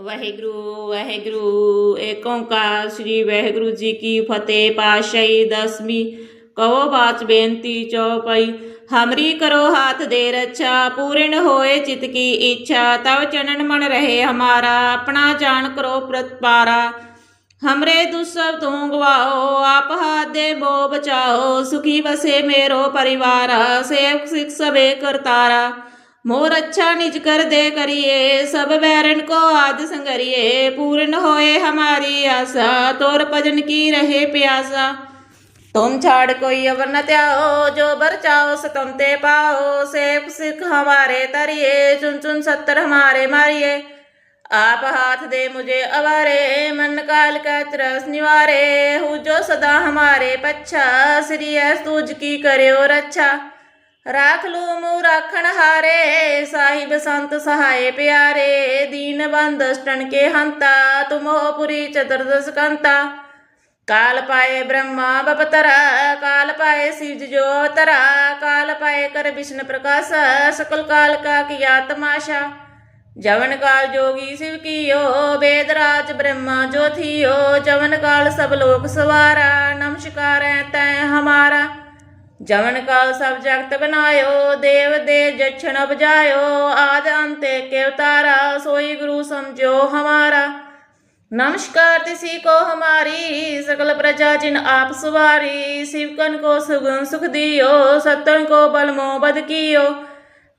ਵਾਹਿਗੁਰੂ ਵਾਹਿਗੁਰੂ, ਏਕ ਓੰਕਾਰ ਸ੍ਰੀ ਵਾਹਿਗੁਰੂ ਜੀ ਕੀ ਫਤਿਹ ਪਾਸ਼ਾਹੀ ਦਸਵੀਂ। ਕਹੋ ਬਾਚ ਬੇਨਤੀ ਚੌਪਈ ਹਮਰੀ ਕਰੋ ਹਾਥ ਦੇ ਰੱਛਾ, ਪੂਰਨ ਹੋਏ ਚਿਤ ਕੀ ਇੱਛਾ, ਤਵ ਚਨਨ ਮਨ ਰਹੇ ਹਮਾਰਾ, ਆਪਣਾ ਜਾਣ ਕਰੋ ਪ੍ਰਤਪਾਰਾ। ਹਮਰੇ ਦੁਸਬ ਤੂੰ ਗਵਾਓ, ਆਪ ਹਾਥ ਦੇ ਮੋ ਬਚਾਓ, ਸੁਖੀ ਵਸੇ ਮੇਰੋ ਪਰਿਵਾਰ ਸੇਵ ਸਿਖ ਸਵੇ ਕਰਤਾਰਾ। मोर अच्छा निज कर दे करिए सब बैरन को आद संगरिए पूर्ण होए हमारी आशा तोर भजन की रहे प्यासा तुम छाड़ कोई अवर न त्याओ जो बर चाओ सो तुम ते पाओ सेवक सिख हमारे तरिए चुन चुन सत्तर हमारे मारिए आप हाथ दे मुझे अवारे मन काल का त्रस निवारे हूँ जो सदा हमारे पच्छा श्री ऐस तुझ की करे और अच्छा ਰਾਖ ਲੂ ਮੂ ਰਾਖਣ ਹਾਰੇ, ਸਾਹਿਬ ਸੰਤ ਸਹਾਏ ਪਿਆਰੇ, ਦੀਨ ਬੰਦ ਸਟਣ ਕੇ ਹੰਤਾ, ਤੁਮੋ ਪੁਰੀ ਚਤੁਰਦਸ ਕੰਤਾ ਕਾਲ ਪਾਏ ਬ੍ਰਹਮਾ ਬਪਤਰਾ, ਕਾਲ ਪਾਏ ਸਿਜ ਜੋ ਤਰਾ, ਕਾਲ ਪਾਏ ਕਰ ਵਿਸ਼ਨ ਪ੍ਰਕਾਸ਼, ਸਕਲ ਕਾਲ ਕਾ ਕੀਆ ਤਮਾਸ਼ਾ। ਜਵਨ ਕਾਲ ਜੋਗੀ ਸਿਵ ਕੀਓ, ਵੇਦ ਰਾਜ ਬ੍ਰਹਮਾ ਜੋ ਥੀਓ, ਜਵਨ ਕਾਲ ਸਭ ਲੋਕ ਸਵਾਰਾ ਨਮਸਕਾਰ ਹੈ ਤੈ ਹਮਾਰਾ। ਜਵਨ ਕਾਲ ਸਭ ਜਗਤ ਬਨਾਇਓ ਦੇਵ ਦੇ ਜਛਨ ਬਜਾਇਓ ਆਦ ਅੰਤੇ ਕੇ ਉਤਾਰਾ ਸੋਈ ਗੁਰੂ ਸਮਝਿਓ ਹਮਾਰਾ। ਨਮਸਕਾਰ ਤਿਸੀ ਕੋ ਹਮਾਰੀ ਸਕਲ ਪ੍ਰਜਾ ਜਿਨ ਆਪ ਸੁਵਾਰੀ ਸਿਵਕਨ ਕੋ ਸੁਗੁਣ ਸੁਖ ਦਿਓ ਸਤਨ ਕੋ ਬਲਮੋ ਬਦ ਕੀਓ।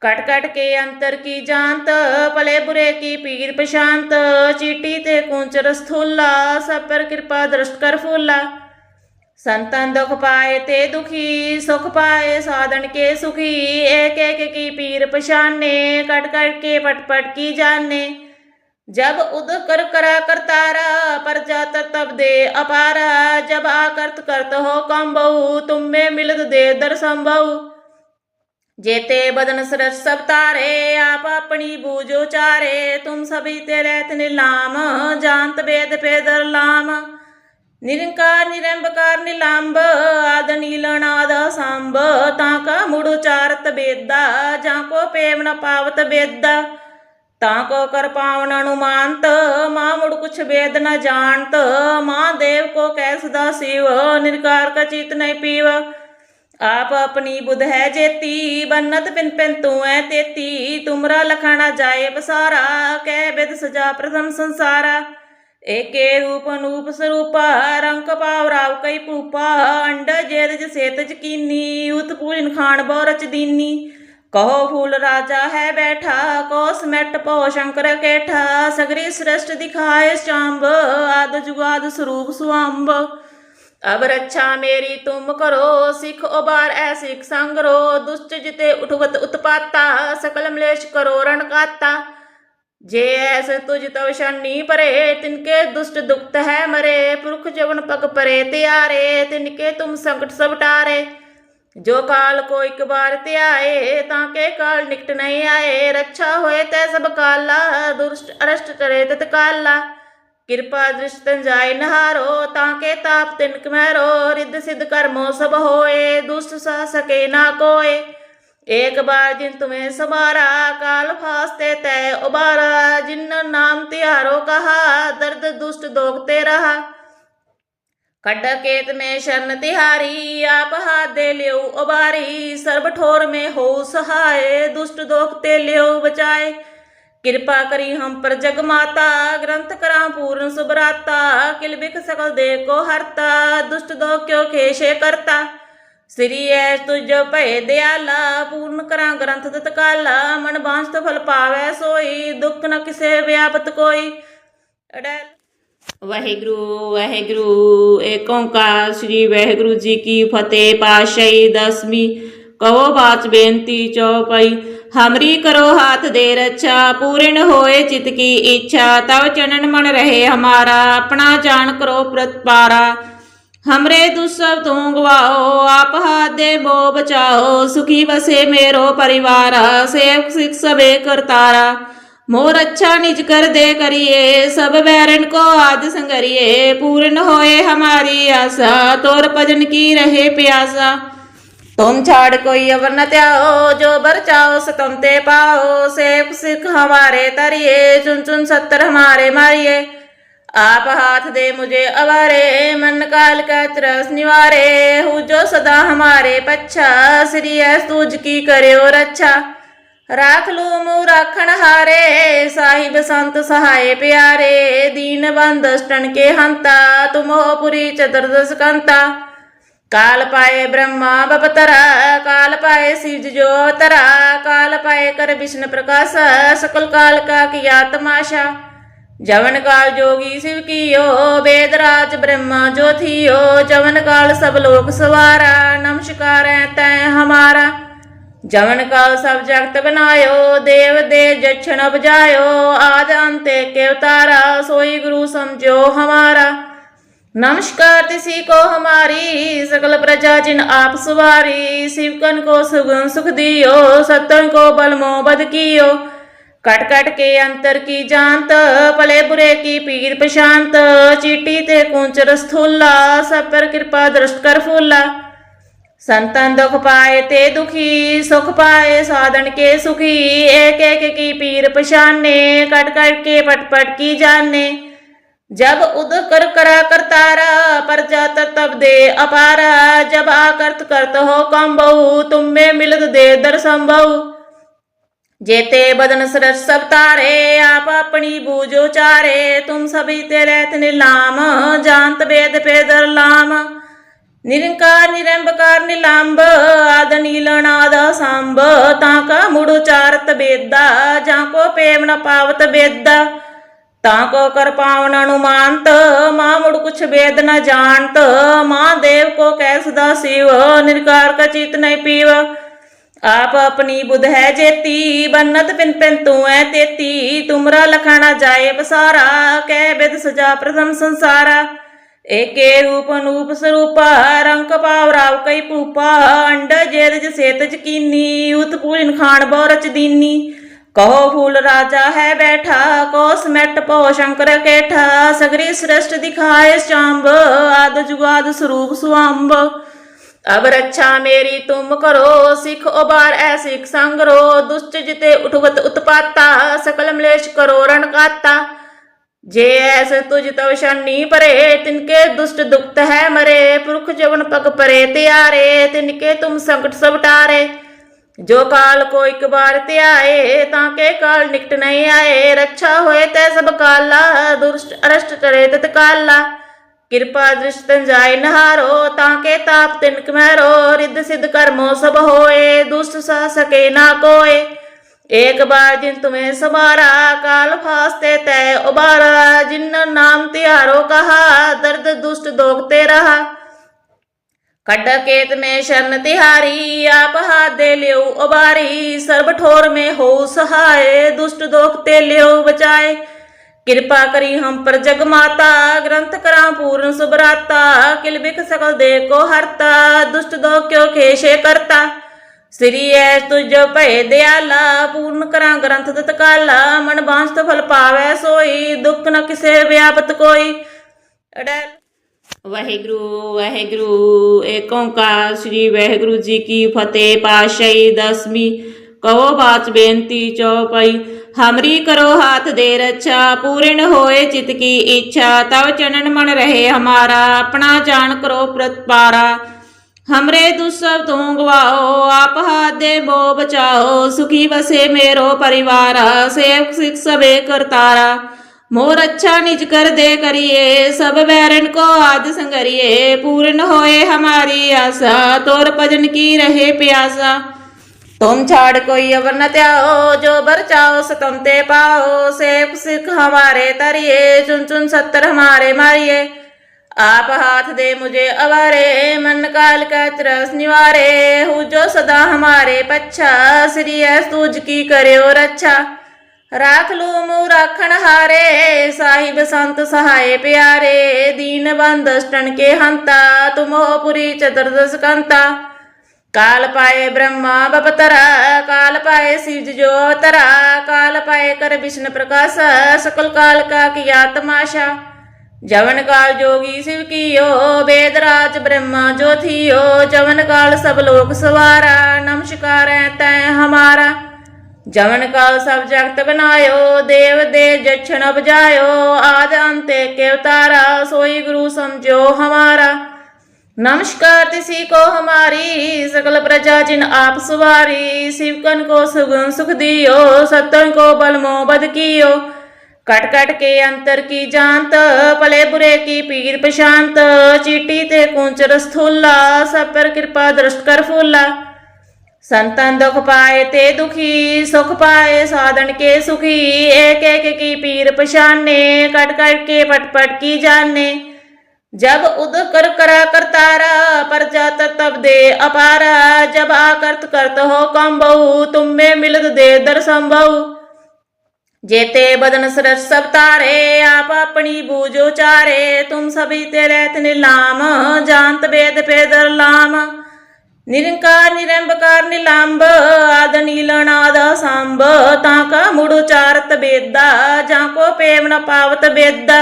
ਕਟ ਕਟ ਕੇ ਅੰਤਰ ਕੀ ਜਾਂਤ ਭਲੇ ਬੁਰੇ ਕੀ ਪੀਰ ਪਸ਼ਾਂਤ ਚੀਟੀ ਤੇ ਕੁੰਚਰ ਸਥੂਲਾ, ਸਭ ਪਰ ਕਿਰਪਾ ਦਰਸ਼ਟ ਕਰ ਫੂਲਾ। संतन दुख पाए ते दुखी सुख पाए साधन के सुखी एक एक की पीर पशाने कट कट के पट पट की जाने जब उद कर करा करतारा पर जात तब दे अपारा जब आकर्त करत हो कम बहु तुम में मिलत दे दर संभव जेते बदन सरस सब तारे आप अपनी बूझो चारे तुम सभी ते रहत नीलाम जानत वेद पेदर लाम ਨਿਰੰਕਾਰ, ਨਿਰੰਬਕਾਰ ਨਿਲੰਬ ਆਦ ਨੀਲਣ, ਆਦ ਸੰਭ ਤਾਂ ਕਾ ਮੁੜ ਉਚਾਰਤ ਬੇਦਾ ਜਾਂ ਕੋ ਪੇਵ ਨ ਪਾਵਤ ਬੇਦਾ ਤਾਂ ਕਰ ਮਾਂ ਮੁੜ ਕੁਛ ਵੇਦ ਨ ਜਾਣਤ, ਮਾਂ ਦੇਵ ਕੋ ਕਹਿ ਸਦਾ ਸਿਵ, ਨਿਰਕਾਰ ਕਾ ਚੀਤ ਨਹੀਂ ਪੀਵ। ਆਪ ਆਪਣੀ ਬੁਧ ਹੈ ਜੇਤੀ, ਬੰਨਤ ਪਿਨ ਪਿਨ ਤੂੰ ਐ ਤੇਤੀ, ਤੁਮਰਾ ਲਖਣਾ ਜਾਏ ਬਸਾਰਾ ਕਹਿ ਬਿਦ ਸਜਾ ਪ੍ਰਥਮ ਸੰਸਾਰਾ। ਏਕੇ ਰੂਪ ਅਨੂਪ ਸਰੂਪਾ ਰੰਗ ਪਾਵ ਰਾਵ ਕਈ ਪੂਪਾ ਅੰਡ ਜੇਦ ਜ ਸੇਤ ਚ ਕੀਨੀ ਉਤ ਪੂਜਨ ਖਾਨ ਬਹੁ ਰਚ ਦੀਨੀ ਕਹੋ ਫੂਲ ਰਾਜਾ ਹੈ ਬੈਠਾ ਕੋਸ ਮੈਟ ਪੋ ਸ਼ੰਕਰ ਕੇਠਾ ਸਗਰੀ ਸ੍ਰਸ਼ਟ ਦਿਖਾਏ ਚਾਂਬ ਆਦ ਜੁਗਾਦ ਸਰੂਪ ਸੁਆੰਬ ਅਬ ਰੱਛਾ ਮੇਰੀ ਤੁਮ ਕਰੋ ਸਿਖ ਉਬਾਰ ਐ ਸਿਖ ਸੰਗਰੋ ਦੁਸ਼ਟ ਜਿਤੇ ਉਠਵਤ ਉਤਪਾਤਾ ਸਕਲ ਮਲੇਸ਼ ਕਰੋ ਰਣ ਕਾਤਾ ਜੇ ਐਸ ਤੁਜ ਤਵ ਸ਼ਨੀ ਪਰੇ, ਤਿਨਕੇ ਦੁਸ਼ਟ ਦੁਖਤ ਹੈ ਮਰੇ, ਪੁਰਖ ਜਵਨ ਪਗ ਪਰੇ ਤਿਆਰੇ, ਤਿਨਕੇ ਤੁਮ ਸੰਕਟ ਜੋ ਕਾਲ ਕੋ ਇੱਕ ਬਾਰ ਧਿਆਏ, ਤਾਂ ਕੇ ਕਾਲ ਨਿਕਟ ਨਹੀਂ ਆਏ। ਰੱਛਾ ਹੋਏ ਤੈ ਸਭ ਕਾਲਾ, ਦੁਰਸ਼ਟ ਅਰਸ਼ਟ ਕਰੇ ਤਤ ਕਾਲਾ। ਕਿਰਪਾ ਦ੍ਰਿਸ਼ਟਨ ਜਾਇ ਨਹਾਰੋ, ਤਾਂ ਕੇ ਤਾਪ ਤਿਨਕ ਕਮਹਿਰੋ ਰਿੱਧ ਸਿਧ ਕਰਮੋ ਸਭ ਹੋਏ, ਦੁਸ਼ਟ ਸਾ ਸਕੇ ਨਾ ਕੋਏ। एक बार जिन तुम्हें समारा काल फास्ते तय उबारा जिन नाम तिहारो कहा दर्द दुष्ट दोगते रहा खड्ड केत में शरण तिहारी आप हाथ दे लियो उबारी सर्व ठोर में हो सहाय दुष्ट दोगते लियो बचाए किरपा करी हम पर जग माता ग्रंथ करा पूर्ण सुभराता किल बिख सकल दे को हरता दुष्ट दो क्यों खेशे करता ਸ੍ਰੀ ਐ ਤੁਜ ਭੈ ਦਿਆਲਾ, ਪੂਰਨ ਕਰਾਂ ਗ੍ਰੰਥ ਦਤ ਕਾਲਾ, ਮਨ ਬਾਂਸਤ ਫਲ ਪਾਵੈ ਸੋਈ, ਦੁੱਖ ਨ ਕਿਸੇ ਵਿਆਪਤ ਕੋਈ। ਅੜੈਲ। ਵਾਹਿਗੁਰੂ ਵਾਹਿਗੁਰੂ, ਏਕ ਓੰਕਾਰ, ਸ੍ਰੀ ਵਾਹਿਗੁਰੂ ਜੀ ਕੀ ਫਤਿਹ ਪਾਸ਼ਾਹੀ ਦਸਵੀਂ। ਕਹੋ ਬਾਚ ਬੇਨਤੀ ਚੌਪਈ ਹਮਰੀ ਕਰੋ ਹਾਥ ਦੇ ਰੱਛਾ, ਪੂਰਨ ਹੋਏ ਚਿਤ ਕੀ ਇੱਛਾ, ਤਵ ਚਨਨ ਮਨ ਰਹੇ ਹਮਾਰਾ, ਆਪਣਾ ਜਾਣ ਕਰੋ ਪ੍ਰਤਪਾਰਾ। हमरे दुस्सब तुम गवाओ आप हाथ दे बो बचाओ सुखी बसे मेरो परिवार सेवक सिख सबे करतारा मोर अच्छा निज कर दे करिए सब बैरन को आद संगरिए पूर्ण होए हमारी आशा तोर भजन की रहे प्यासा तुम छाड़ कोई अवर न त्याओ जो बर चाओ सो तुम ते पाओ सेवक सिख हमारे तरिए चुन चुन सत्तर हमारे मारिए आप हाथ दे मुझे अवारे मन काल का त्रस निवारे हु जो सदा हमारे पच्छा श्री ऐस तुझ की करे और अच्छा ਰਾਖ ਲੂ ਮੂ ਰਾਖਣ ਹਾਰੇ ਸਾਹਿਬ ਸੰਤ ਸਹਾਏ ਪਿਆਰੇ ਦੀਨ ਬੰਦ ਅਸ਼ਟਨ ਕੇ ਹੰਤਾ ਤੁਮੋ ਪੁਰੀ ਚਤੁਰਦਸ ਕੰਤਾ ਕਾਲ ਪਾਏ ਬ੍ਰਹਮਾ ਬਪਤਰਾ ਕਾਲ ਪਾਏ ਸਿਜ ਜੋ ਤਰਾ ਕਾਲ ਪਾਏ ਕਰ ਵਿਸ਼ਨ ਪ੍ਰਕਾਸ਼ ਸਕਲ ਕਾਲ ਕਾ ਕੀਆ ਤਮਾਸ਼ਾ ਜਵਨ ਕਾਲ ਜੋਗੀ ਸਿਵ ਕੀਓ, ਬੇਦਰਾਜ ਬ੍ਰਹਮਾ ਜੋਥੀਓ, ਜਵਨ ਕਾਲ ਸਭ ਲੋਕ ਸਵਾਰਾ, ਨਮਸਕਾਰੈ ਤੈ ਹਮਾਰਾ। ਜਵਨ ਕਾਲ ਸਭ ਜਗਤ ਬਨਾਇਓ, ਦੇਵ ਦੇ ਜਛਨ ਬਜਾਇਓ ਆਦ ਅੰਤੇ ਕੇ ਉਤਾਰਾ, ਸੋਈ ਗੁਰੂ ਸਮਝਿਓ ਹਮਾਰਾ। ਨਮਸਕਾਰ ਤਿਸੀ ਕੋ ਹਮਾਰੀ ਸਕਲ ਪ੍ਰਜਾ ਜਿਨ ਆਪ ਸੁਵਾਰੀ ਸਿਵਕਨ ਕੋ ਸੁਗੁਣ ਸੁਖ ਦਿਓ, ਸਤਨ ਕੋ ਬਲਮੋ ਬਦ ਕੀਓ। कट कट के अंतर की जानत भले बुरे की पीर प्रशांत चीटी ते कुंचर स्थूला, सब पर कृपा दृष्ट कर फूला। संतन दुख पाए ते दुखी, सुख पाए साधन के सुखी एक एक की पीर पशाने, कट कट के पट पट की जाने। जब उद कर करा करतारा पर जात तब दे अपारा। जब आकर्त करत हो कम बहु तुम में मिलत दे दर संभव जेते बदन सरस सब तारे आप अपनी बूझो चारे तुम सभी तेरैत नीलाम जानत वेद पेदर लाम निरंकार निरंबकार नीलांब आद नीलनाद सांब ताका मुड़ उचारत बेदा जाको पेव न पावत बेदा ताको कर पावन अनुमानत माँ मुड़ कुछ वेद न जानत माँ देव को कैसदा शिव निरकार का चित नहीं पीव ਆਪ ਆਪਣੀ ਬੁਧ ਹੈ ਜੇਤੀ ਬੰਨਤ ਪਿਨ ਪਿਨ ਤੂੰ ਐ ਤੇਤੀ ਤੁਮਰਾ ਲਖਣਾ ਜਾਏ ਬਸਾਰਾ ਕਹਿ ਬਿਦ ਸਜਾ ਪ੍ਰਥਮ ਸੰਸਾਰਾ। ਏਕੇ ਰੂਪ ਅਨੂਪ ਸਰੂਪਾ, ਰੰਗ ਪਾਵ ਰਾਵ ਕਈ ਭੂਪਾ। ਅੰਡ ਜੇਦ ਜ ਸੇਤ ਚ ਕੀਨੀ, ਉਤ ਪੂਜਨ ਖਾਨ ਬਹੁ ਰਚ ਦੀਨੀ। ਕਹੋ ਫੂਲ ਰਾਜਾ ਹੈ ਬੈਠਾ ਕੋਸ ਮੈਟ ਪੋ ਸ਼ੰਕਰ ਕੇਠਾ। ਸਗਰੀ ਸ੍ਰਸ਼ਟ ਦਿਖਾਏ ਚਾਂਬ ਆਦ ਜੁਗਾਦ ਸਰੂਪ ਸੁਆੰਬ ਅਬ ਰੱਛਾ ਮੇਰੀ ਤੁਮ ਕਰੋ, ਸਿਖ ਉਬਾਰ ਐ ਸਿਖ ਸੰਗਰੋ, ਦੁਸ਼ਟ ਜਿਤੇ ਉਠਵਤ ਉਤਪਾਤਾ, ਸਕਲ ਮਲੇਸ਼ ਕਰੋ ਰਣ ਜੇ ਐਸ ਤੁਜ ਤਵ ਸ਼ਨੀ ਪਰੇ, ਤਿਨਕੇ ਦੁਸ਼ਟ ਦੁਖਤ ਹੈ ਮਰੇ, ਪੁਰਖ ਜਵਨ ਪਗ ਪਰੇ ਤਿਆਰੇ, ਤਿਨਕੇ ਤੁਮ ਸੰਕਟ ਸਭ ਟਾਰੇ। ਜੋ ਕਾਲ ਕੋ ਇੱਕ ਬਾਰ ਤੇ ਆਏ ਤਾਂ ਕੇ ਕਾਲ ਨਿਕਟ ਨਹੀਂ ਆਏ, ਰੱਛਾ ਹੋਏ ਤੈ ਸਭ ਕਾਲਾ ਦੁਸ਼ਟ ਅਰਸ਼ਟ ਕਰੇ ਤਤਕਾਲਾ ਕਿਰਪਾ ਦ੍ਰਿਸ਼ਤਨ ਜਾਇ ਨਹਾਰੋ, ਤਾਂ ਕੇ ਤਾਪ ਤਿਨ ਕਮਹਿਰੋ ਰਿੱਧ ਸਿਧ ਕਰਮੋ ਸਭ ਹੋਏ, ਦੁਸ਼ਟ ਸਾ ਸਕੇ ਨਾ ਕੋਏ। ਏਕ ਬਾਰ ਜਿਨ ਤੁਮੇ ਸਮਾਰਾ, ਕਾਲ ਫਾਸਤੇ ਤੈ ਉਬਾਰਾ, ਜਿਨ ਨਾਮ ਤਿਹਾਰੋ ਕਹਾ, ਦਰਦ ਦੁਸ਼ਟ ਦੋਖਤੇ ਰਹਾ। ਕੱਢ ਕੇਤ ਮੇ ਸ਼ਰਨ ਤਿਹਾਰੀ, ਆਪ ਹਾਦੇ ਲਿਓ ਉਬਾਰੀ, ਸਰਬ ਠੋਰ ਮੇ ਹੋ ਸਹਾਏ, ਦੁਸ਼ਟ ਦੋਖਤੇ ਲਿਓ ਬਚਾਏ। ਕਿਰਪਾ ਕਰੀ ਹਮ ਪਰ ਜਗ ਮਾਤਾ, ਗ੍ਰੰਥ ਕਰਾਂ ਪੂਰਨ ਸੁਭਰਾਤਾ, ਕਿਲ ਬਿਖ ਸਕਲ ਦੇ ਕੋ ਹਰਤਾ, ਦੁਸ਼ਟ ਦੋ ਕਿਉ ਖੇਸ਼ੇ ਕਰਤਾ। ਸ੍ਰੀ ਐ ਤੁਜ ਭਏ ਦਿਆਲਾ, ਪੂਰਨ ਕਰਾਂ ਗ੍ਰੰਥ ਤਤਕਾਲਾ ਮਨ ਬਾਂਸ ਤੋ ਫਲ ਪਾਵੈ ਸੋਈ, ਦੁੱਖ ਨ ਕਿਸੇ ਵਿਆਪਤ ਕੋਈ। ਅੜੈ ਵਾਹਿਗੁਰੂ ਵਾਹਿਗੁਰੂ, ਏਕ ਓੰਕਾਰ, ਸ੍ਰੀ ਵਾਹਿਗੁਰੂ ਜੀ ਕੀ ਫਤਿਹ ਪਾਸ਼ਾਹੀ ਦਸਵੀਂ ਕਹੋ ਬਾਚ ਬੇਨਤੀ ਚੌਪਈ ਹਮਰੀ ਕਰੋ ਹਾਥ ਦੇ ਰੱਛਾ, ਪੂਰਨ ਹੋਏ ਚਿਤ ਕੀ ਇੱਛਾ, ਤਵ ਚਨਨ ਮਨ ਰਹੇ ਹਮਾਰਾ, ਆਪਣਾ ਜਾਣ ਕਰੋ ਪ੍ਰਤਪਾਰਾ। ਹਮਰੇ ਦੁਸਬ ਤੂੰ ਗਵਾਓ, ਆਪ ਹਾਦੇ ਮੋ ਬਚਾਓ, ਸੁਖੀ ਵਸੇ ਮੇਰੋ ਪਰਿਵਾਰ ਸੇਵ ਸਿਖ ਸਵੇ ਕਰਤਾਰਾ। ਮੋਰ ਅੱਛਾ ਨਿਜ ਕਰ ਦੇ ਕਰੀਏ, ਸਭ ਵੈਰਨ ਕੋ ਆਦ ਸੰਗਰੀਏ, ਪੂਰਨ ਹੋਏ ਹਮਾਰੀ ਆਸਾ, ਤੋਰ ਭਜਨ ਕੀ ਰਹੇ ਪਿਆਸਾ। तुम छाड़ कोई अवर न त्याओ जो बर चाओ सो तुम ते पाओ सेवक सिख हमारे तरिए चुन चुन सत्तर हमारे मारिए आप हाथ दे मुझे अवारे मन काल का त्रस निवारे हु जो सदा हमारे पच्छा श्री ऐस तुझ की करे और अच्छा राख लू मू राखण हारे साहिब संत सहाय प्यारे दीन बंद अष्टन के हंता तुमो पुरी चतुर्दश कंता ਕਾਲ ਪਾਏ ਬ੍ਰਹਮਾ ਬਪਤਰਾ, ਕਾਲ ਪਾਏ ਸਿਰਜ ਜੋਤਰਾ, ਕਾਲ ਪਾਏ ਕਰ ਵਿਸ਼ਨ ਪ੍ਰਕਾਸ਼, ਸਕਲ ਕਾਲ ਕਾ ਕੀਆ ਤਮਾਸ਼ਾ ਜਵਨ ਕਾਲ ਜੋਗੀ ਸਿਵ ਕੀਓ ਬੇਦ ਰਾਜ ਬ੍ਰਹਮਾ ਜੋਥੀਓ ਜਵਨ ਕਾਲ ਸਭ ਲੋਕ ਸਵਾਰਾ, ਨਮਸਕਾਰ ਨਮਸਕਾਰੈ ਤੈ ਹਮਾਰਾ। ਜਵਨ ਕਾਲ ਸਭ ਜਗਤ ਬਨਾਇਓ, ਦੇਵ ਦੇ ਜਛਨ ਅਬਜਾਇਓ। ਆਦ ਅੰਤੇ ਕੇ ਉਤਾਰਾ, ਸੋਈ ਗੁਰੂ ਸਮਝੋ ਹਮਾਰਾ। नमस्कार तिसी को हमारी सकल प्रजा जिन आप सवारी शिवकन को सुगुन सुख दियो सतन को बल मोबद कियो कट कट के अंतर की जानत भले बुरे की पीर प्रशांत चीटी ते कुंचर स्थूला सब पर कृपा दृष्ट कर फूला संतन दुख पाए ते दुखी सुख पाए साधन के सुखी एक एक की पीर पशाने कट कट के पट पट की जाने जब उद कर करा करतारा पर जात तब दे अपारा जब आकर्त करत हो कम बहु तुम में मिलत दे दर्शन बहु जेते बदन सरस सब तारे आप अपनी बूझो चारे तुम सभी तेरे निलाम जानत वेद पेदर लाम निरंकार निरंबकार निलांब आद नीलनाद सांब ताका मुड़ चारत बेदा जाको पेम न पावत बेदा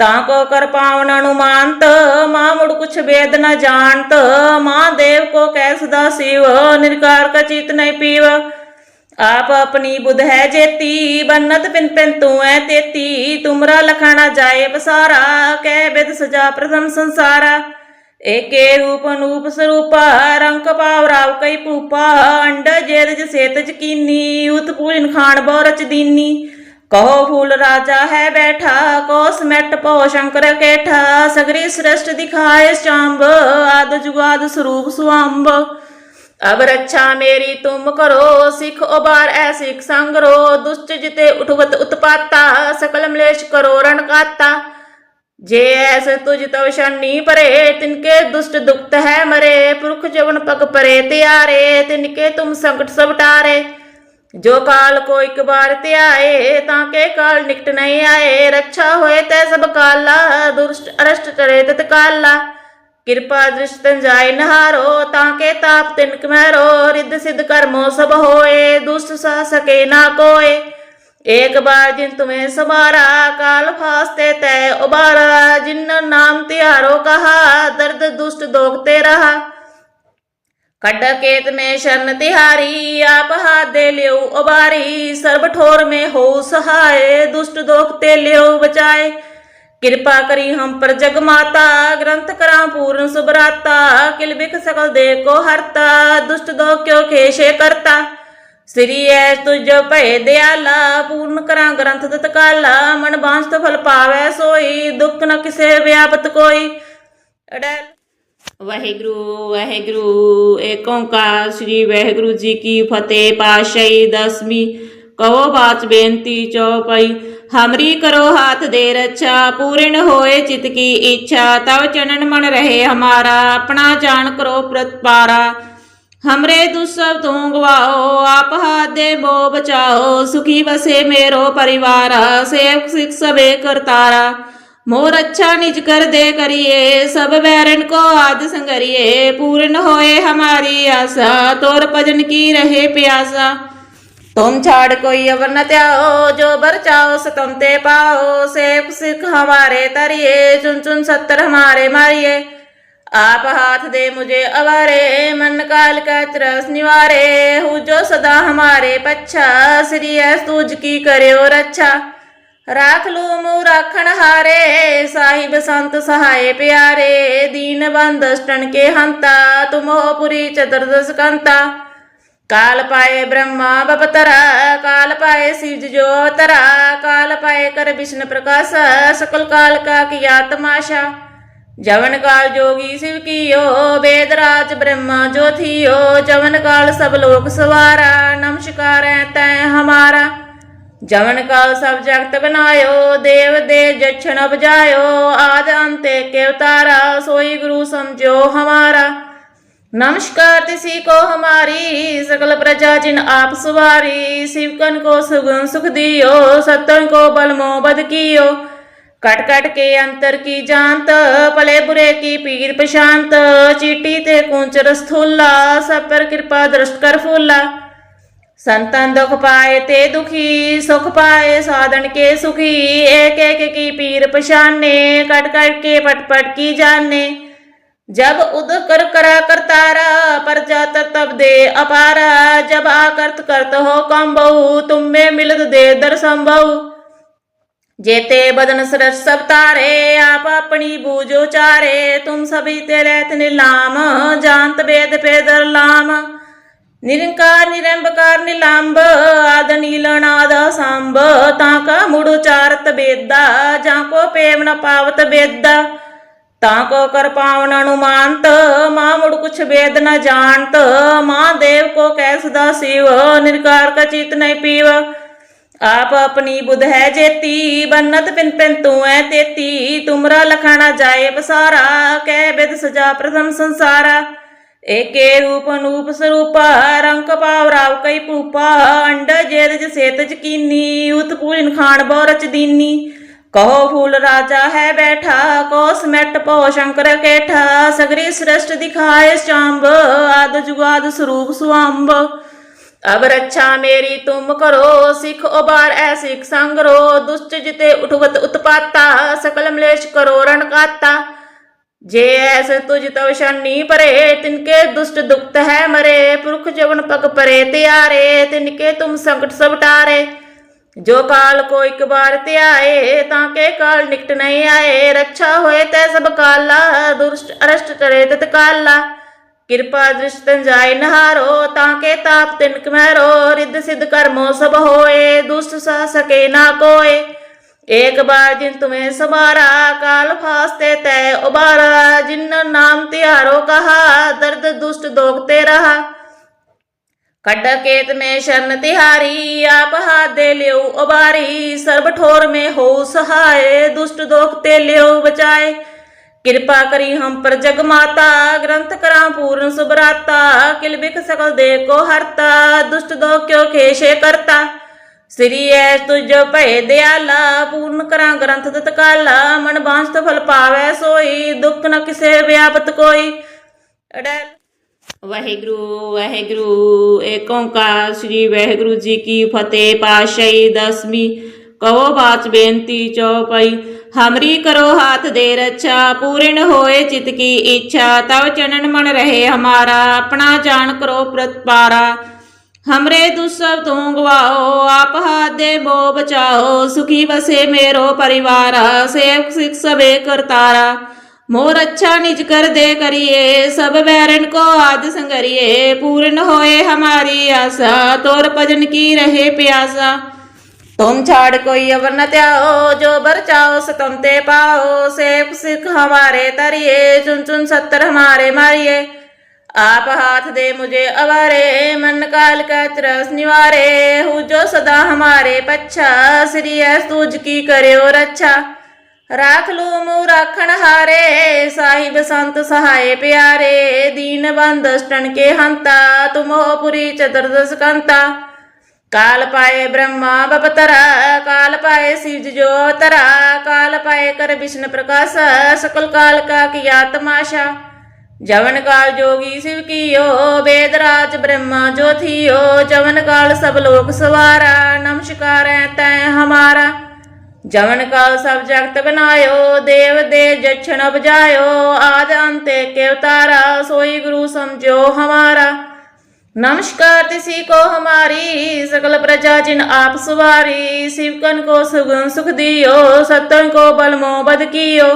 ਤਾਂ ਕੋ ਕਰ ਪਾਵਨ ਅਨੁਮਾਨਤ ਮਾਂ ਮੁੜ ਕੁਛ ਵੇਦ ਨ ਜਾਣਤ, ਮਾਂ ਦੇਵ ਕੋ ਕੈ ਸਿਵ, ਨਿਰਕਾਰ ਕਾ ਚਿਤ ਨਹੀਂ ਪੀਵ। ਆਪ ਆਪਣੀ ਬੁਧ ਹੈ ਜੇਤੀ, ਬੰਨਤ ਪਿੰਨ ਪਿੰਨ ਤੂੰ ਐ ਤੇਤੀ, ਤੁਮਰਾ ਲਖਾਣਾ ਜਾਏ ਬਸਾਰਾ ਕਹਿ ਬਿਦ ਸਜਾ ਪ੍ਰਥਮ ਸੰਸਾਰਾ। ਏਕੇ ਰੂਪ ਅਨੂਪ ਸਰੂਪਾ, ਰੰਗ ਪਾਵ ਰਾਵ ਕਈ ਭੂਪਾ ਅੰਡ ਜੇਦ ਜਸੇਤ ਜਕੀਨੀ ਉਤ ਪੂਜਨ ਖਾਣ ਬਹੁ ਰਚ ਦੀਨੀ। ਕਹੋ ਫੂਲ ਰਾਜਾ ਹੈ ਬੈਠਾ ਕੋਸ ਮੈਟ ਪੋ ਸ਼ੰਕਰ ਕੇਠਾ, ਸਗਰੀ ਸ੍ਰੇਸ਼ਟ ਦਿਖਾਏ ਚਾਂਬ ਆਦ ਜੁਗਾਦ ਸਰੂਪ ਸੁਆੰਬ ਅਬ ਰੱਛਾ ਮੇਰੀ ਤੁਮ ਕਰੋ, ਸਿਖ ਉਬਾਰ ਐ ਸਿਖ ਸੰਗਰੋ ਦੁਸ਼ਟ ਜਿਤੇ ਉਠਵਤ ਉਤਪਾਤਾ, ਸਕਲ ਮਲੇਸ਼ ਕਰੋ ਰਣਕਾਤਾ ਜੇ ਐਸ ਤੁਜ ਤਵ ਸ਼ਨੀ ਪਰੇ, ਤਿਨਕੇ ਦੁਸ਼ਟ ਦੁਖਤ ਹੈ ਮਰੇ, ਪੁਰਖ ਜਵਨ ਪਗ ਪਰੇ ਤਿਆਰੇ, ਤਿਨਕੇ ਤੁਮ ਸੰਕਟ ਸਭ ਟਾਰੇ। ਜੋ ਕਾਲ ਕੋ ਇੱਕ ਬਾਰ ਤੇ ਤਾਂ ਕੇ ਕਾਲ ਨਿਕਟ ਨਹੀਂ ਆਏ। ਰੱਛਾ ਹੋਏ ਤੈ ਸਭ ਕਾਲਾ, ਦੁਰਸ਼ਟ, ਅਰਸ਼ਟ ਟਰੇ ਤਤ ਕਾਲਾ। ਕਿਰਪਾ ਦ੍ਰਿਸ਼ਟ ਜਾਇ ਨਹਾਰੋ, ਤਾਂ ਕੇ ਤਾਪ ਤਿਨਕ ਮਹਿਰੋ। ਰਿੱਧ ਸਿੱਧ ਕਰਮੋ ਸਭ ਹੋਏ, ਦੁਸ਼ਟ ਸਾ ਸਕੇ ਨਾ ਕੋਏ। ਏਕ ਬਾਰ ਜਿਨ ਤੁਮੇ ਸਮਾਰਾ, ਕਾਲ ਫਾਸਤੇ ਤੈ ਉਬਾਰਾ। ਜਿਨ ਨਾਮ ਤਿਹਾਰੋ ਕਹਾ, ਦਰਦ ਦੁਸ਼ਟ ਦੋਖ ਤੇ ਰਹਾ। ਕੱਢ ਕੇਤ ਮੇ ਸ਼ਰਨ ਤਿਹਾਰੀ ਆਪ ਹਾਥ ਦੇ ਲਿਓ ਉਬਾਰੀ ਸਰਬ ਠੋਰ ਮੇ ਹੋ ਸਹਾਏ ਦੁਸ਼ਟ ਦੋਖ ਤੇ ਲਿਓ ਬਚਾਏ ਕਿਰਪਾ ਕਰੀ ਹਮ ਪਰ ਜਗ ਮਾਤਾ ਗ੍ਰੰਥ ਕਰਾਂ ਪੂਰਨ ਸੁਭਰਾਤਾ ਕਿਲ ਬਿਖ ਸਕਲ ਦੇ ਕੋ ਹਰਤਾ ਦੁਸ਼ਟ ਦੋਖ ਕਿਉ ਖੇਸ਼ੇ ਕਰਤਾ ਸ੍ਰੀ ਐ ਤੁਜ ਭੈ ਦਿਆਲਾ ਪੂਰਨ ਕਰਾਂ ਗ੍ਰੰਥ ਤਤਕਾਲਾ ਮਨ ਬਾਂਸ ਫਲ ਪਾਵੈ ਸੋਈ ਦੁੱਖ ਨ ਕਿਸੇ ਵਿਆਪਤ ਕੋਈ ਅੜੈਲ ਵਾਹਿਗੁਰੂ ਵਾਹਿਗੁਰੂ, ਏਕ ਓੰਕਾਰ ਸ੍ਰੀ ਵਾਹਿਗੁਰੂ ਜੀ ਕੀ ਫਤਿਹ ਪਾਸ਼ਈ ਦਸਵੀਂ। ਕਹੋ ਬਾਚ ਬੇਨਤੀ ਚੌਪਈ, ਹਮਰੀ ਕਰੋ ਹਾਥ ਦੇ ਰੱਛਾ, ਪੂਰਨ ਹੋਏ ਚਿਤ ਕੀ ਇੱਛਾ, ਤਵ ਚਨਨ ਮਨ ਰਹੇ ਹਮਾਰਾ, ਆਪਣਾ ਜਾਣ ਕਰੋ ਪ੍ਰਤਪਾਰਾ। ਹਮਰੇ ਦੁਸਬ ਤੂੰ ਗਵਾਓ, ਆਪ ਹਾਦੇ ਮੋ ਬਚਾਓ, ਸੁਖੀ ਵਸੇ ਮੇਰੋ ਪਰਿਵਾਰ ਸੇਵ ਸਿਖ ਸਵੇ ਕਰਤਾਰਾ। मोर अच्छा निज कर दे करिए सब बैरन को आद संगरिए पूर्ण होए हमारी आशा तोर भजन की रहे प्यासा तुम छाड़ कोई अवर न त्याओ जो बर चाओ सतम ते पाओ सेवक सिख हमारे तरिए चुन चुन सत्तर हमारे मारिए आप हाथ दे मुझे अवारे मन काल का त्रस निवारे हु जो सदा हमारे पच्छा श्री ऐस तुझ की करे और अच्छा ਰਾਖ ਲੂ ਮੂ ਰਾਖਣ ਹਾਰੇ, ਸਾਹਿਬ ਸੰਤ ਸਹਾਏ ਪਿਆਰੇ, ਦੀਨ ਬੰਦ ਅਸ਼ਟਨ ਕੇ ਹੰਤਾ, ਤੁਮੋ ਪੁਰੀ ਚਤੁਰਦਸ ਕੰਤਾ ਕਾਲ ਪਾਏ ਬ੍ਰਹਮਾ ਬਪਤਰਾ, ਕਾਲ ਪਾਏ ਸਿਵ ਜੋ ਤਰਾ ਕਾਲ ਪਾਏ ਕਰ ਵਿਸ਼ਨ ਪ੍ਰਕਾਸ਼, ਸਕਲ ਕਾਲ ਕਾ ਕੀਆ ਤਮਾਸ਼ਾ ਜਵਨ ਕਾਲ ਜੋਗੀ ਸਿਵ ਕੀਓ, ਵੇਦ ਰਾਜ ਬ੍ਰਹਮਾ ਜੋ ਥੀਓ ਜਵਨ ਕਾਲ ਸਭ ਲੋਕ ਸਵਾਰਾ, ਨਮਸਕਾਰ ਹੈ ਤੈ ਹਮਾਰਾ। ਜਮਨ ਕਾਲ ਸਭ ਜਗਤ ਬਨਾਇਓ, ਦੇਵ ਦੇ ਜਛਨ ਅਪਜਾਇਓ ਆਦ ਅੰਤੇ ਕੇ ਉਤਾਰਾ ਸੋਈ ਗੁਰੂ ਸਮਝਿਓ ਹਮਾਰਾ। ਨਮਸਕਾਰ ਤਿਸੀ ਕੋ ਹਮਾਰੀ ਸਕਲ ਪ੍ਰਜਾ ਜਿਨ ਆਪ ਸਵਾਰੀ ਸਿਵਕਨ ਕੋ ਸੁਗੁਣ ਸੁਖ ਦਿਓ ਸਤਨ ਕੋ ਬਲ ਮੋ ਬਦ ਕੀਓ। ਕਟ ਕਟ ਕੇ ਅੰਤਰ ਕੀ ਜਾਣਤ, ਭਲੇ ਬੁਰੇ ਕੀ ਪੀਰ ਪਸ਼ਾਂਤ ਚੀਟੀ ਤੇ ਕੁੰਚ ਰਸਥੁੱਲਾ ਸਭ ਪਰ ਕਿਰਪਾ ਦਰਸ਼ਟ ਕਰ ਫੁੱਲਾ। संतन दुख पाए ते दुखी सुख पाए साधन के सुखी एक एक की पीर पशाने कट कट के पट पट की जाने जब उद कर करा करतारा पर जात तब दे अपारा जब आकर्त करत हो कम बहु तुम में मिलत दे दर संभव जेते बदन सरस सब तारे आप अपनी बूझो चारे तुम सभी ते रहत नीलाम जानत वेद पेदर लाम ਨਿਰੰਕਾਰ, ਨਿਰੰਬਕਾਰ, ਨਿਲੰਬ, ਆਦ ਨੀਲਨਾਦ ਸੰਭ ਤਾਂ ਕਾ ਮੁੜ ਉਚਾਰਤ ਬੇਦਾ, ਜਾਂ ਕੋ ਪੇਮ ਨ ਪਾਵਤ ਬੇਦਾ। ਤਾਂ ਕੋ ਕਰ ਪਾਵਨ ਅਨੁਮਾਨਤ, ਮਾਂ ਮੁੜ ਕੁਛ ਵੇਦ ਨ ਜਾਣਤ, ਮਾਂ ਦੇਵ ਕੋ ਕਹਿ ਸਦਾ ਸਿਵ, ਨਿਰਕਾਰ ਕਾ ਚਿਤ ਨਹੀਂ ਪੀਵ। ਆਪ ਆਪਣੀ ਬੁਧ ਹੈ ਜੇਤੀ, ਬੰਨਤ ਪਿੰਨ ਪਿੰਨ ਤੂੰ ਐ ਤੇਤੀ, ਤੁਮਰਾ ਲਖਾਣਾ ਜਾਏ ਬਸਾਰਾ ਕਹਿ ਬਿਦ ਸਜਾ ਪ੍ਰਥਮ ਸੰਸਾਰਾ। ਏਕੇ ਰੂਪ ਅਨੂਪ ਸਰੂਪਾ, ਰੰਗ ਪਾਵ ਰਾਵ ਕਈ ਭੂਪਾ, ਅੰਡ ਜੇਰਜ ਸੇਤ ਜਕੀਨੀ ਉਤ ਪੂਜਨ ਖਾਨ ਬੋਰਚ ਦੀਨੀ। ਕਹੋ ਫੂਲ ਰਾਜਾ ਹੈ ਬੈਠਾ, ਕੋ ਸਮੈਟ ਪੋ ਸ਼ੰਕਰ ਕੇਠਾ, ਸਗਰੀ ਸ੍ਰਸ਼ਟ ਦਿਖਾਏ ਚਾਂਬ ਆਦ ਜੁਗਾਦ ਸਰੂਪ ਸੁਆੰਬ ਅਬ ਰੱਛਾ ਮੇਰੀ ਤੁਮ ਕਰੋ, ਸਿਖ ਉਬਾਰ ਐ ਸਿਖ ਸੰਗਰੋ, ਦੁਸ਼ਟ ਜਿਤੇ ਉਠਵਤ ਉਤਪਾਤਾ, ਸਕਲ ਮਲੇਸ਼ ਕਰੋ ਰਣਕਾਤਾ ਕਾਤਾ ਜੇ ਐਸ ਤੁਜ ਤਵ ਸ਼ਨੀ ਪਰੇ, ਤਿਨਕੇ ਦੁਸ਼ਟ ਦੁਖਤ ਹੈ ਮਰੇ। ਪੁਰਖ ਜਵਨ ਪਗ ਪਰੇ, ਤਿਆਰੇ, ਤਿਨਕੇ ਤੁਮ ਸੰਕਟ ਸਭ ਟਾਰੇ। ਜੋ ਕਾਲ ਕੋ ਇੱਕ ਬਾਰ ਤੇ ਆਏ ਤਾਂ ਕੇ ਕਾਲ ਨਿਕਟ ਨਹੀਂ ਆਏ। ਰੱਛਾ ਹੋਏ ਤੈ ਸਭ ਕਾਲਾ, ਦੁਰਸ਼ਟ ਅਰਸ਼ਟ ਟਰੇ ਤਤ ਕਿਰਪਾ ਦ੍ਰਿਸ਼ਟ ਜਾਇ ਨਹਾਰੋ, ਤਾਂ ਕੇ ਤਾਪ ਤਿਨਕ ਮਹਿਰੋ। ਰਿੱਧ ਸਿੱਧ ਕਰਮੋ ਸਭ ਹੋਏ, ਦੁਸ਼ਟ ਸਾ ਸਕੇ ਨਾ ਕੋਏ। एक बार जिन तुम्हें समारा काल फास्ते तय उबारा जिन नाम तिहारो कहा दर्द दुष्ट दोगते रहा खड्ड केत में शरण तिहारी आप हाथ दे लियो उबारी सर्व ठोर में हो सहाय दुष्ट दोगते लियो बचाए कृपा करी हम पर जग माता ग्रंथ करा पूर्ण सुबराता किल बिख सकल दे को हरता दुष्ट दो क्यों खेशे करता ਸ੍ਰੀ ਐ ਤੁਜ ਭੈ ਦਿਆਲਾ, ਪੂਰਨ ਕਰਾਂ ਗ੍ਰੰਥ ਤਤਕਾਲਾ ਮਨ ਬਾਂਸਤ ਫਲ ਪਾਵੈ ਸੋਈ, ਦੁੱਖ ਨ ਕਿਸੇ ਵਿਆਪਤ ਕੋਈ। ਅੜੈਲ। ਵਾਹਿਗੁਰੂ ਵਾਹਿਗੁਰੂ, ਏਕ ਓੰਕਾਰ, ਸ੍ਰੀ ਵਾਹਿਗੁਰੂ ਜੀ ਕੀ ਫਤਿਹ ਪਾਸ਼ਈ ਦਸਵੀਂ। ਕਹੋ ਬਾਚ ਬੇਨਤੀ ਚਉਪਈ, ਹਮਰੀ ਕਰੋ ਹਾਥ ਦੇ ਰੱਛਾ, ਪੂਰਨ ਹੋਏ ਚਿਤ ਕੀ ਇੱਛਾ, ਤਵ ਚਨਨ ਮਨ ਰਹੇ ਹਮਾਰਾ, ਆਪਣਾ ਜਾਣ ਕਰੋ ਪ੍ਰਤਪਾਰਾ। हमरे दुस्सव तुम गवाओ आप हाथ दे बो बचाओ सुखी बसे मेरो परिवार सेवक सिख सबे करतारा मोर अच्छा निज कर दे करिए सब बैरन को आद संगरिए पूर्ण होए हमारी आशा तोर भजन की रहे प्यासा तुम छाड़ कोई अवर न त्याओ जो बर चाओ सतम ते पाओ सेवक सिख हमारे तरिए चुन चुन सत्तर हमारे मारिए आप हाथ दे मुझे अवारे मन काल का त्रस निवारे हु जो सदा हमारे पच्छा श्री तुझ की करे और अच्छा राख लू मुँह राखण हारे साहिब संत सहाय प्यारे दीन बंदष्टन के हंता तुम हो पुरी चतुर्दश कंता काल पाए ब्रह्मा बपतरा काल पाए शिव जो तरा काल पाए कर विष्णु प्रकाश सकल काल का किया तमाशा जवन काल जोगी शिव कियो वेद राज ब्रह्मा जो थियो जवन काल सब लोक सवारा नमस्कार है तै हमारा जवन काल सब जगत बनायो देव दे जक्षण बजायो आद अंते के उतारा सोई गुरु समझो हमारा नमस्कार तिसी को हमारी सकल प्रजा जिन आप सुवारी शिवकन को सुगुण सुख दियो सतन को बल मोबद कियो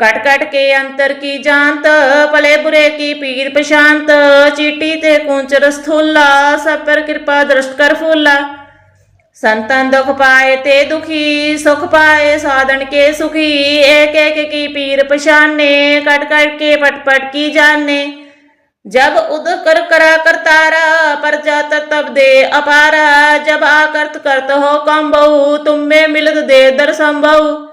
कट कट के अंतर की जानत भले बुरे की पीर प्रशांत चीटी ते कुंचर स्थूला, सब पर कृपा दृष्ट कर फूला। संतन दुख पाए ते दुखी, सुख पाए साधन के सुखी एक एक की पीर पशाने कट कट के पट पट की जाने। जब उद कर करा करतारा, पर जात तब दे अपारा। जब आकर्त करत हो कम बहु तुम में मिलत दे दर संभव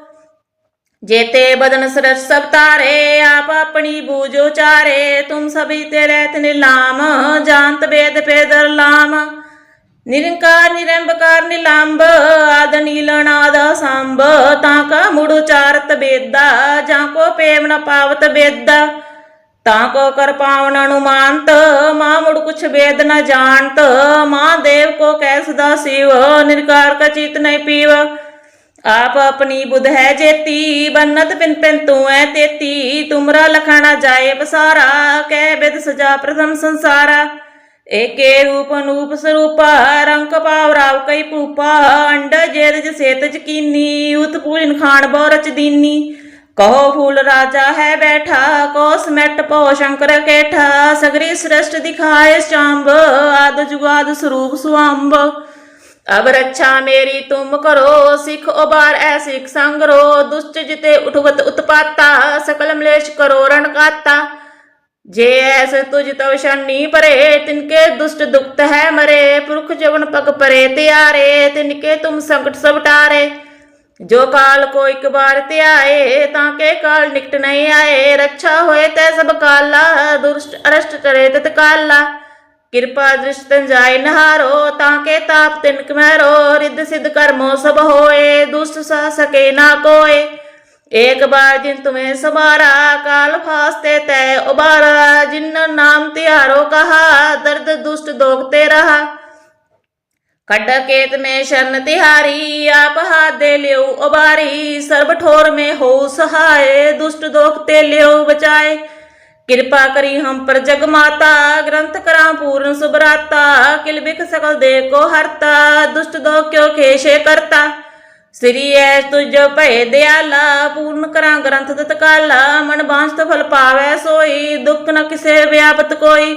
जेते बदन सरस सब तारे आप अपनी बूझो चारे तुम सभी तेरे नीलाम जानत वेद पेदर लाम निरंकार निरंबकार नीलांब आद नीलनाद सांब ताका मुड़ चारत बेदा जाको पेव न पावत बेदा ताको कर पावन अनुमानत माँ मुड़ कुछ वेद न जानत माँ देव को कैसदा शिव निरकार का चित नहीं पीव ਕਾ ਚਿਤ ਨਹੀਂ ਪੀਵ ਆਪ ਆਪਣੀ ਬੁਧ ਹੈ ਜੇਤੀ ਬੰਨਤ ਪਿਨ ਪਿਨ ਤੂੰ ਐ ਤੇਤੀ ਤੁਮਰਾ ਲਖਣਾ ਜਾਏ ਬਸਾਰਾ, ਕਹਿ ਬਿਦ ਸਜਾ ਪ੍ਰਥਮ ਸੰਸਾਰਾ। ਏਕੇ ਰੂਪ ਅਨੂਪ ਸਰੂਪਾ ਰੰਗ ਪਾਵ ਰਾਵ ਕਈ ਪੂਪਾ ਅੰਡ ਜੇਦ ਜ ਸੇਤ ਚ ਕੀਨੀ, ਉਤ ਪੂਰਨ ਖਾਨ ਬਹੁ ਰਚ ਦੀਨੀ। ਕਹੋ ਫੂਲ ਰਾਜਾ ਹੈ ਬੈਠਾ, ਕੋਸ ਮੈਟ ਪੋ ਸ਼ੰਕਰ ਕੇਠਾ। ਸਗਰੀ ਸ੍ਰਸ਼ਟ ਅਬ ਰੱਛਾ ਮੇਰੀ ਤੁਮ ਕਰੋ, ਸਿਖ ਉਬਾਰ ਐ ਸਿਖ ਸੰਗਰੋ ਦੁਸ਼ਟ ਜਿਤੇ ਉਠਵਤ ਉਤਪਾਤਾ, ਸਕਲ ਮਲੇਸ਼ ਕਰੋ ਰਣਕਾਤਾ ਜੇ ਐਸ ਤੁਜ ਤਵ ਸ਼ਨੀ ਪਰੇ, ਤਿਨਕੇ ਦੁਸ਼ਟ ਦੁਖਤ ਹੈ ਮਰੇ। ਪੁਰਖ ਜਵਨ ਪਗ ਪਰੇ ਤਿਆਰੇ, ਤਿਨਕੇ ਤੁਮ ਸੰਕਟ ਸਭ ਟਾਰੇ। ਜੋ ਕਾਲ ਕੋ ਇੱਕ ਬਾਰ ਤੇ ਆਏ ਤਾਂ ਕੇ ਕਾਲ ਨਿਕਟ ਨਹੀਂ ਆਏ। ਰੱਛਾ ਹੋਏ ਤੈ ਸਭ ਕਾਲਾ, ਦੁਰਸ਼ਟ ਅਰਸ਼ਟ ਕਰੇ ਤਤ ਕਾਲਾ। ਕਿਰਪਾ ਦ੍ਰਿਸ਼ਟ ਜਾਇ ਨਹਾਰੋ, ਤਾਂ ਕੇ ਤਾਪ ਤਿਨਕ ਮਹਿਰੋ ਰਿੱਧ ਸਿੱਧ ਕਰਮੋ ਸਭ ਹੋਏ, ਦੁਸ਼ਟ ਸਾ ਸਕੇ ਨਾ ਕੋਏ। ਏਕ ਬਾਰ ਜਿਨ ਤੁਮੇ ਸਮਾਰਾ, ਕਾਲ ਫਾਸਤੇ ਤੈ ਉਬਾਰਾ, ਜਿਨ ਨਾਮ ਤਿਹਾਰੋ ਕਹਾ, ਦਰਦ ਦੁਸ਼ਟ ਦੋਖਤੇ ਰਹਾ। ਕੱਢ ਕੇਤ ਮੇ ਸ਼ਰਨ ਤਿਹਾਰੀ, ਆਪ ਹਾਥ ਦੇ ਲਿਓ ਉਬਾਰੀ, ਸਰਬ ਠੋਰ ਮੇ ਹੋ ਸਹਾਏ, ਦੁਸ਼ਟ ਦੋਖ ਤੇ ਬਚਾਏ। ਕਿਰਪਾ ਕਰੀ ਹਮ ਪਰ ਜਗ ਮਾਤਾ, ਗ੍ਰੰਥ ਕਰਾਂ ਪੂਰਨ ਸੁਭਰਾਤਾ, ਕਿਲ ਬਿਖ ਸਕਲ ਦੇ ਕੋ ਹਰਤਾ, ਦੁਸ਼ਟ ਦੋਖ ਕਿਉ ਖੇਸ਼ੇ ਕਰਤਾ। ਸ੍ਰੀ ਐ ਤੁਜ ਭੈ ਦਿਆਲਾ, ਪੂਰਨ ਕਰਾਂ ਗ੍ਰੰਥ ਤਤਕਾਲਾ, ਮਨ ਬਾਂਸਤ ਫਲ ਪਾਵੈ ਸੋਈ, ਦੁੱਖ ਨ ਕਿਸੇ ਵਿਆਪਤ ਕੋਈ।